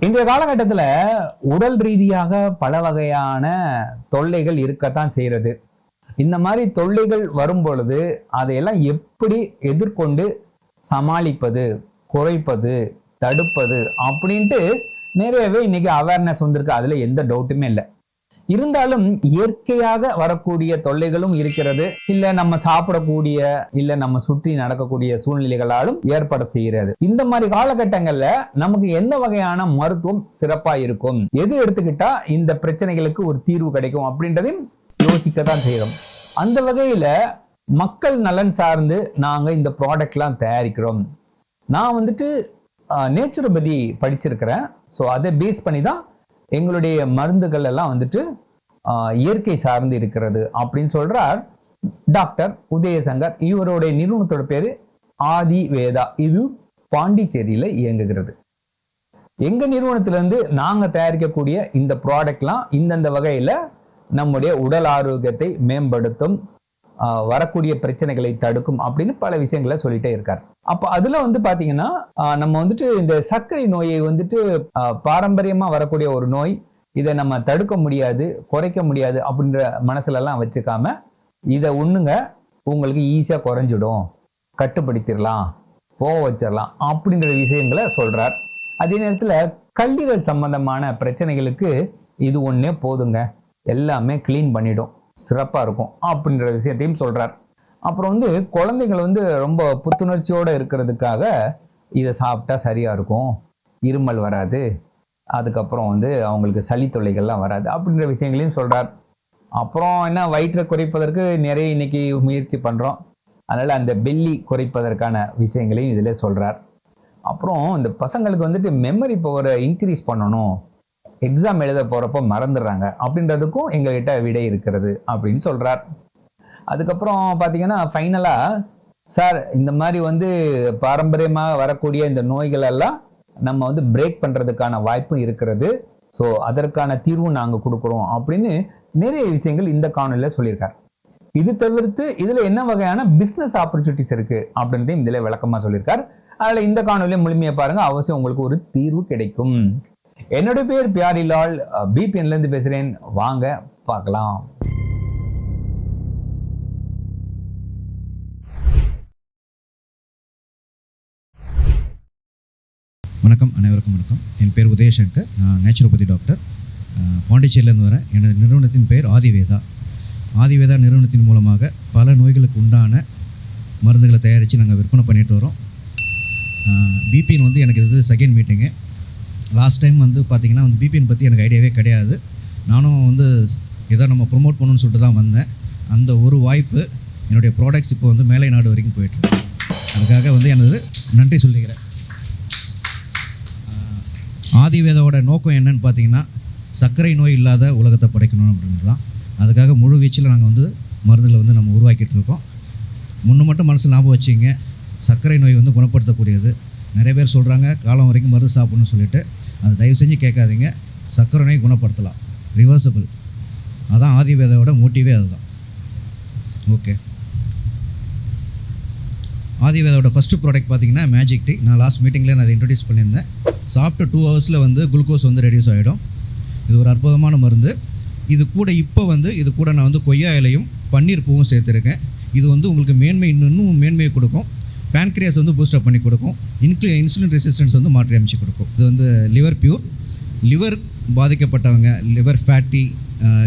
இன்றைய காலகட்டத்தில் உடல் ரீதியாக பல வகையான தொல்லைகள் இருக்கத்தான் செய்கிறது. இந்த மாதிரி தொல்லைகள் வரும் பொழுது அதையெல்லாம் எப்படி எதிர்கொண்டு சமாளிப்பது குறைப்பது தடுப்பது அப்படின்ட்டு நிறையவே இன்னைக்கு அவேர்னஸ் வந்திருக்கு. அதில் எந்த டவுட்டுமே இல்லை. இருந்தாலும் இயற்கையாக வரக்கூடிய தொல்லைகளும் இருக்கிறது. இல்ல நம்ம சாப்பிடக்கூடிய இல்ல நம்ம சுற்றி நடக்கக்கூடிய சூழ்நிலைகளாலும் ஏற்பட செய்கிறது. இந்த மாதிரி காலகட்டங்கள்ல நமக்கு எந்த வகையான மருத்துவம் சிறப்பா இருக்கும்? எது எடுத்துக்கிட்டா இந்த பிரச்சனைகளுக்கு ஒரு தீர்வு கிடைக்கும் அப்படின்றதையும் யோசிக்க தான் செய்யறோம் அந்த வகையில மக்கள் நலன் சார்ந்து நாங்க இந்த ப்ராடக்ட்லாம் தயாரிக்கிறோம். நான் வந்துட்டு நேச்சுரோபதி படிச்சிருக்கிறேன். ஸோ அதை பேஸ் பண்ணி தான் எங்களுடைய மருந்துகள் எல்லாம் வந்துட்டு இயற்கை சார்ந்து இருக்கிறது அப்படின்னு சொல்றார் டாக்டர் உதயசங்கர். இவருடைய நிறுவனத்தோட பேரு ஆதி வேதா இது பாண்டிச்சேரியில இயங்குகிறது. எங்க நிறுவனத்திலிருந்து நாங்க தயாரிக்கக்கூடிய இந்த ப்ராடக்ட்லாம் இந்தந்த வகையில நம்முடைய உடல் ஆரோக்கியத்தை மேம்படுத்தும் வரக்கூடிய பிரச்சனைகளை தடுக்கும் அப்படின்னு பல விஷயங்களை சொல்லிட்டே இருக்கார். அப்போ அதில் வந்து பார்த்தீங்கன்னா நம்ம வந்துட்டு இந்த சர்க்கரை நோயை வந்துட்டு பாரம்பரியமாக வரக்கூடிய ஒரு நோய் இதை நம்ம தடுக்க முடியாது குறைக்க முடியாது அப்படின்ற மனசுலலாம் வச்சுக்காம இதை ஒன்றுங்க உங்களுக்கு ஈஸியாக குறைஞ்சிடும் கட்டுப்படுத்திடலாம் போக வச்சிடலாம் அப்படின்ற விஷயங்களை சொல்கிறார் அதே நேரத்தில் கல்லீரல் சம்பந்தமான பிரச்சனைகளுக்கு இது ஒன்றே போதுங்க. எல்லாமே க்ளீன் பண்ணிடும். சிறப்பாக இருக்கும் அப்படின்ற விஷயத்தையும் சொல்கிறார் அப்புறம் வந்து குழந்தைகள் வந்து ரொம்ப புத்துணர்ச்சியோடு இருக்கிறதுக்காக இதை சாப்பிட்டா சரியாக இருக்கும் இருமல் வராது அதுக்கப்புறம் வந்து அவங்களுக்கு சளி தொல்லைகள்லாம் வராது அப்படின்ற விஷயங்களையும் சொல்கிறார் அப்புறம் என்ன வயிற்றை குறைப்பதற்கு நிறைய இன்னைக்கு முயற்சி பண்ணுறோம் அதனால் அந்த பெல்லி குறைப்பதற்கான விஷயங்களையும் இதில் சொல்கிறார் அப்புறம் இந்த பசங்களுக்கு வந்துட்டு மெமரி பவரை இன்க்ரீஸ் பண்ணணும். எக்ஸாம் எழுத போறப்போ மறந்துடுறாங்க. அப்படின்றதுக்கும் எங்ககிட்ட விடை இருக்கிறது அப்படின்னு சொல்றார். அதுக்கப்புறம் பார்த்தீங்கன்னா ஃபைனலாக சார் இந்த மாதிரி வந்து பாரம்பரியமாக வரக்கூடிய இந்த நோய்கள் எல்லாம் நம்ம வந்து பிரேக் பண்ணுறதுக்கான வாய்ப்பும் இருக்கிறது. ஸோ அதற்கான தீர்வும் நாங்கள் கொடுக்குறோம். அப்படின்னு நிறைய விஷயங்கள் இந்த காணொலியில் சொல்லியிருக்கார். இது தவிர்த்து இதில் என்ன வகையான பிஸ்னஸ் ஆப்பர்ச்சுனிட்டிஸ் இருக்கு அப்படின்றதையும் இதில் விளக்கமாக சொல்லியிருக்கார். அதில் இந்த காணொலியை முழுமையாக பாருங்க. அவசியம் உங்களுக்கு ஒரு தீர்வு கிடைக்கும். என்னோட பேர் பியாரிலால் பிபிஎன்லேருந்து பேசுகிறேன் வாங்க பார்க்கலாம். வணக்கம் அனைவருக்கும் வணக்கம். என் பேர் உதயசங்கர். நான் நேச்சுரோபதி டாக்டர் பாண்டிச்சேரியிலேருந்து வரேன். எனது நிறுவனத்தின் பெயர் ஆதிவேதா. ஆதிவேதா நிறுவனத்தின் மூலமாக பல நோய்களுக்கு உண்டான மருந்துகளை தயாரித்து நாங்கள் விற்பனை பண்ணிட்டு வரோம். பிபிஎன் வந்து எனக்கு இது செகண்ட் மீட்டிங்கு லாஸ்ட் டைம் வந்து பார்த்திங்கன்னா வந்து பிபிஎன் பற்றி எனக்கு ஐடியாவே கிடையாது. நானும் வந்து இதை நம்ம ப்ரொமோட் பண்ணணும்னு சொல்லிட்டு தான் வந்தேன். அந்த ஒரு வாய்ப்பு என்னுடைய ப்ராடக்ட்ஸ் இப்போ வந்து மேலை நாடு வரைக்கும் போயிட்டுருக்கு அதுக்காக வந்து எனது நன்றி சொல்லிக்கிறேன். ஆதிவேதோட நோக்கம் என்னன்னு பார்த்தீங்கன்னா சர்க்கரை நோய் இல்லாத உலகத்தை படைக்கணும் அப்படின்றது தான். அதுக்காக முழு வீச்சில் நாங்கள் வந்து மருந்துகளை வந்து நம்ம உருவாக்கிட்டு இருக்கோம். முன்னே மட்டும் மனசில் ஞாபகம் வச்சிங்க சர்க்கரை நோய் வந்து குணப்படுத்தக்கூடியது. நிறைய பேர் சொல்கிறாங்க காலம் வரைக்கும் மருந்து சாப்பிடணும்னு சொல்லிட்டு. அதை தயவு செஞ்சு கேட்காதீங்க. சர்க்கரை நோய் குணப்படுத்தலாம். ரிவர்சபிள் அதான் ஆதிவேதாவோட மோட்டிவே அதுதான். ஓகே ஆதிவேதாவோட ஃபஸ்ட்டு ப்ராடக்ட் பார்த்திங்கன்னா மேஜிக் டீ நான் லாஸ்ட் மீட்டிங்கில் நான் அதை இன்ட்ரடியூஸ் பண்ணியிருந்தேன். சாப்பிட்ட டூ ஹவர்ஸில் வந்து குளுக்கோஸ் வந்து ரெடியூஸ் ஆகிடும் இது ஒரு அற்புதமான மருந்து. இது கூட இப்போ வந்து இது கூட நான் வந்து கொய்யா இலையும் பன்னீர் பூவும் சேர்த்துருக்கேன். இது வந்து உங்களுக்கு மேன்மை இன்னும் இன்னும் மேன்மையை கொடுக்கும். பேன்க்ரியாஸ் வந்து பூஸ்டப் பண்ணி கொடுக்கும். இன்க்ளி இன்சுலின் ரெசிஸ்டன்ஸ் வந்து மாற்றி அமைச்சு கொடுக்கும். இது வந்து லிவர் பியூர் லிவர் பாதிக்கப்பட்டவங்க liver fatty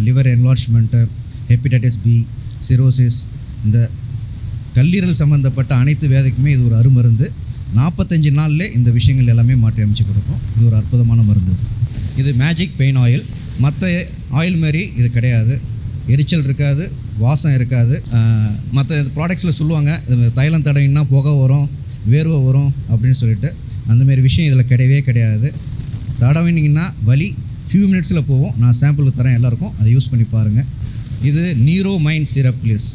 liver enlargement hepatitis B cirrhosis இந்த கல்லீரல் சம்மந்தப்பட்ட அனைத்து வேதைக்குமே இது ஒரு அருமருந்து. நாற்பத்தஞ்சு நாளில் இந்த விஷயங்கள் எல்லாமே மாற்றி அமைச்சு கொடுக்கும். இது ஒரு அற்புதமான மருந்து. இது மேஜிக் பெயின் ஆயில் மற்ற ஆயில் மாரி இது கிடையாது. எரிச்சல் இருக்காது. வாசம் இருக்காது. மற்ற ப்ராடக்ட்ஸில் சொல்லுவாங்க இது தைலம் தடவினா புகை வரும் வேர்வை வரும் அப்படின்னு சொல்லிட்டு. அந்தமாரி விஷயம் இதில் கிடையவே கிடையாது. தடவினீங்கன்னா வலி ஃபியூ மினிட்ஸில் போவோம் நான் சாம்பிளுக்கு தரேன் எல்லாருக்கும். அதை யூஸ் பண்ணி பாருங்கள் இது நீரோ மைண்ட் சிரப் ப்ளீஸ்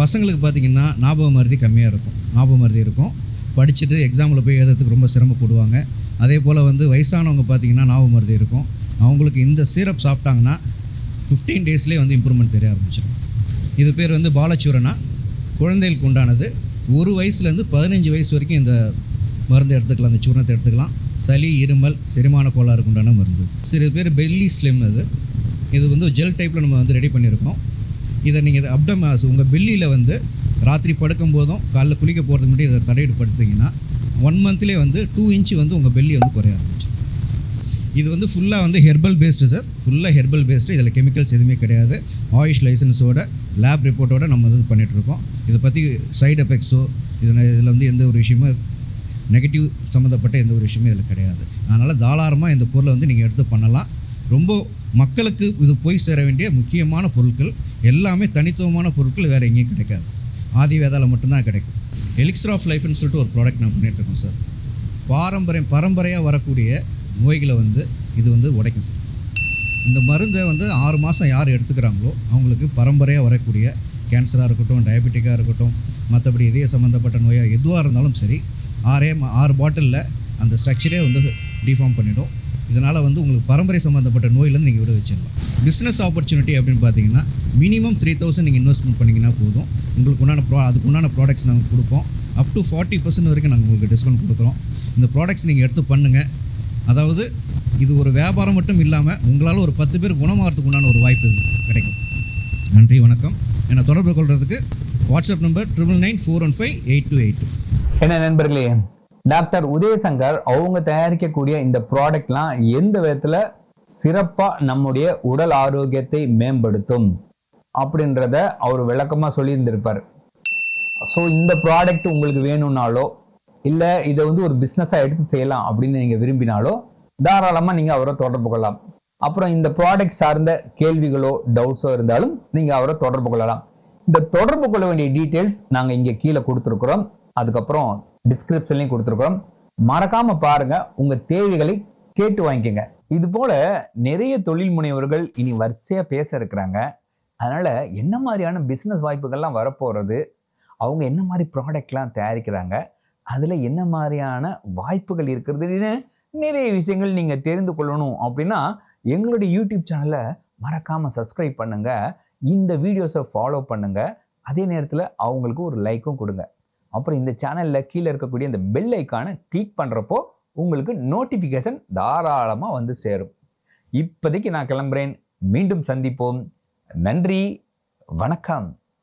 பசங்களுக்கு பார்த்தீங்கன்னா ஞாபக மருதி கம்மியாக இருக்கும். ஞாபக மருதி இருக்கும். படிச்சுட்டு எக்ஸாமில் போய் எழுதுறதுக்கு ரொம்ப சிரமப்படுவாங்க அதே போல் வந்து வயசானவங்க பார்த்தீங்கன்னா ஞாபக மருதி இருக்கும். அவங்களுக்கு இந்த சிரப் சாப்பிட்டாங்கன்னா ஃபிஃப்டீன் டேஸ்லேயே வந்து இம்ப்ரூவ்மெண்ட் தெரிய ஆரம்பிச்சிடும். இது பேர் வந்து பாலச்சூரனா. குழந்தைகளுக்கு உண்டானது. ஒரு வயசுலேருந்து பதினஞ்சு வயசு வரைக்கும் இந்த மருந்து எடுத்துக்கலாம் இந்த சூர்ணத்தை எடுத்துக்கலாம். சளி இருமல் செரிமான கோளாறுக்கு உண்டான மருந்து. சில பேர் பெல்லி ஸ்லிம் அது. இது வந்து ஜெல் டைப்பில் நம்ம வந்து ரெடி பண்ணியிருக்கோம். இதை நீங்கள் அப்டம் உங்கள் பெல்லியில் வந்து ராத்திரி படுக்கும் போதும் காலைல குளிக்க போகிறதுக்கு முன்னாடி இதை தடையிட்டு படுத்தீங்கன்னா ஒன் மந்த்லேயே வந்து டூ இன்ச்சு வந்து உங்கள் பெல்லி வந்து குறைய ஆரம்பிச்சு இது வந்து ஃபுல்லாக வந்து ஹெர்பல் பேஸ்டு சார் ஃபுல்லாக ஹெர்பல் பேஸ்டு இதில் கெமிக்கல்ஸ் எதுவுமே கிடையாது. ஆயுஷ் லைசன்ஸோட லேப் ரிப்போர்ட்டோட நம்ம இது பண்ணிகிட்ருக்கோம் இதை பற்றி சைடு எஃபெக்ட்ஸோ இதில் இதில் வந்து எந்த ஒரு விஷயமும் நெகட்டிவ் சம்மந்தப்பட்ட எந்த ஒரு விஷயமும் இதில் கிடையாது. அதனால் தாராளமாக இந்த பொருளை வந்து நீங்கள் எடுத்து பண்ணலாம். ரொம்ப மக்களுக்கு இது போய் சேர வேண்டிய முக்கியமான பொருட்கள் எல்லாமே தனித்துவமான பொருட்கள் வேறு எங்கேயும் கிடைக்காது. ஆதி வேதால் மட்டும்தான் கிடைக்கும். எலிக்ஸ்டர் ஆஃப் லைஃப்னு சொல்லிட்டு ஒரு ப்ராடக்ட் நான் பண்ணிகிட்ருக்கோம் சார் பாரம்பரியம் பரம்பரையாக வரக்கூடிய நோய்களை வந்து இது வந்து உடைக்கும் சார். இந்த மருந்தை வந்து ஆறு மாதம் யார் எடுத்துக்கிறாங்களோ அவங்களுக்கு பரம்பரையாக வரக்கூடிய கேன்சராக இருக்கட்டும் டயபெட்டிக்காக இருக்கட்டும் மற்றபடி இதய சம்மந்தப்பட்ட நோயாக எதுவாக இருந்தாலும் சரி ஆறே மா- ஆறு பாட்டிலில் அந்த ஸ்ட்ரக்சரே வந்து டிஃபார்ம் பண்ணிடும். இதனால் வந்து உங்களுக்கு பரம்பரை சம்மந்தப்பட்ட நோயிலேருந்து நீங்கள் விட வச்சிடலாம் பிஸ்னஸ் ஆப்பர்ச்சுனிட்டி அப்படின்னு பார்த்தீங்கன்னா மினிமம் த்ரீ தௌசண்ட் நீங்கள் இன்வெஸ்ட்மெண்ட் பண்ணிங்கன்னா போதும். உங்களுக்கு உண்டான ப்ரா அதுக்கு உண்டான ப்ராடக்ட்ஸ் நாங்கள் கொடுப்போம். அப் டு ஃபார்ட்டி பர்சன்ட் வரைக்கும் நாங்கள் உங்களுக்கு டிஸ்கவுண்ட் கொடுக்குறோம். இந்த ப்ராடக்ட்ஸ் நீங்கள் எடுத்து பண்ணுங்கள் அதாவது இது ஒரு வியாபாரம் மட்டும் இல்லாமல் உங்களால் ஒரு பத்து பேர் குணமாகறதுக்கு உண்டான ஒரு வாய்ப்பு இது கிடைக்கும். நன்றி வணக்கம். என்னை தொடர்பு கொள்றதுக்கு WhatsApp number triple nine four one five eight two eight என்ன நண்பர்களே டாக்டர் உதயசங்கர் அவங்க தயாரிக்கக்கூடிய இந்த ப்ராடக்ட்லாம் எந்த விதத்தில் சிறப்பாக நம்முடைய உடல் ஆரோக்கியத்தை மேம்படுத்தும் அப்படின்றத அவர் விளக்கமாக சொல்லியிருந்திருப்பார். ஸோ இந்த ப்ராடக்ட் உங்களுக்கு வேணும்னாலோ இல்லை இதை வந்து ஒரு பிஸ்னஸாக எடுத்து செய்யலாம் அப்படின்னு நீங்கள் விரும்பினாலோ தாராளமாக நீங்கள் அவரை தொடர்பு கொள்ளலாம். அப்புறம் இந்த ப்ராடக்ட் சார்ந்த கேள்விகளோ டவுட்ஸோ இருந்தாலும் நீங்கள் அவரை தொடர்பு கொள்ளலாம். இந்த தொடர்பு கொள்ள வேண்டிய டீட்டெயில்ஸ் நாங்கள் இங்கே கீழே கொடுத்துருக்குறோம். அதுக்கப்புறம் டிஸ்கிரிப்ஷன்லையும் கொடுத்துருக்குறோம். மறக்காமல் பாருங்கள் உங்கள் தேவைகளை கேட்டு வாங்கிக்கோங்க. இது போல நிறைய தொழில் முனைவர்கள் இனி வரிசையாக பேச இருக்கிறாங்க. அதனால் என்ன மாதிரியான பிஸ்னஸ் வாய்ப்புகள்லாம் வரப்போகிறது அவங்க என்ன மாதிரி ப்ராடக்ட்லாம் தயாரிக்கிறாங்க? அதில் என்ன மாதிரியான வாய்ப்புகள் இருக்கிறதுன்னு நிறைய விஷயங்கள் நீங்கள் தெரிந்து கொள்ளணும் அப்படின்னா எங்களுடைய யூடியூப் சேனலை மறக்காமல் சப்ஸ்கிரைப் பண்ணுங்கள் இந்த வீடியோஸை ஃபாலோ பண்ணுங்கள் அதே நேரத்தில் அவங்களுக்கு ஒரு லைக்கும் கொடுங்க. அப்புறம் இந்த சேனலில் கீழே இருக்கக்கூடிய இந்த பெல் ஐக்கானை கிளிக் பண்ணுறப்போ உங்களுக்கு நோட்டிஃபிகேஷன் தாராளமாக வந்து சேரும். இப்போதைக்கு நான் கிளம்புறேன். மீண்டும் சந்திப்போம். நன்றி. வணக்கம்.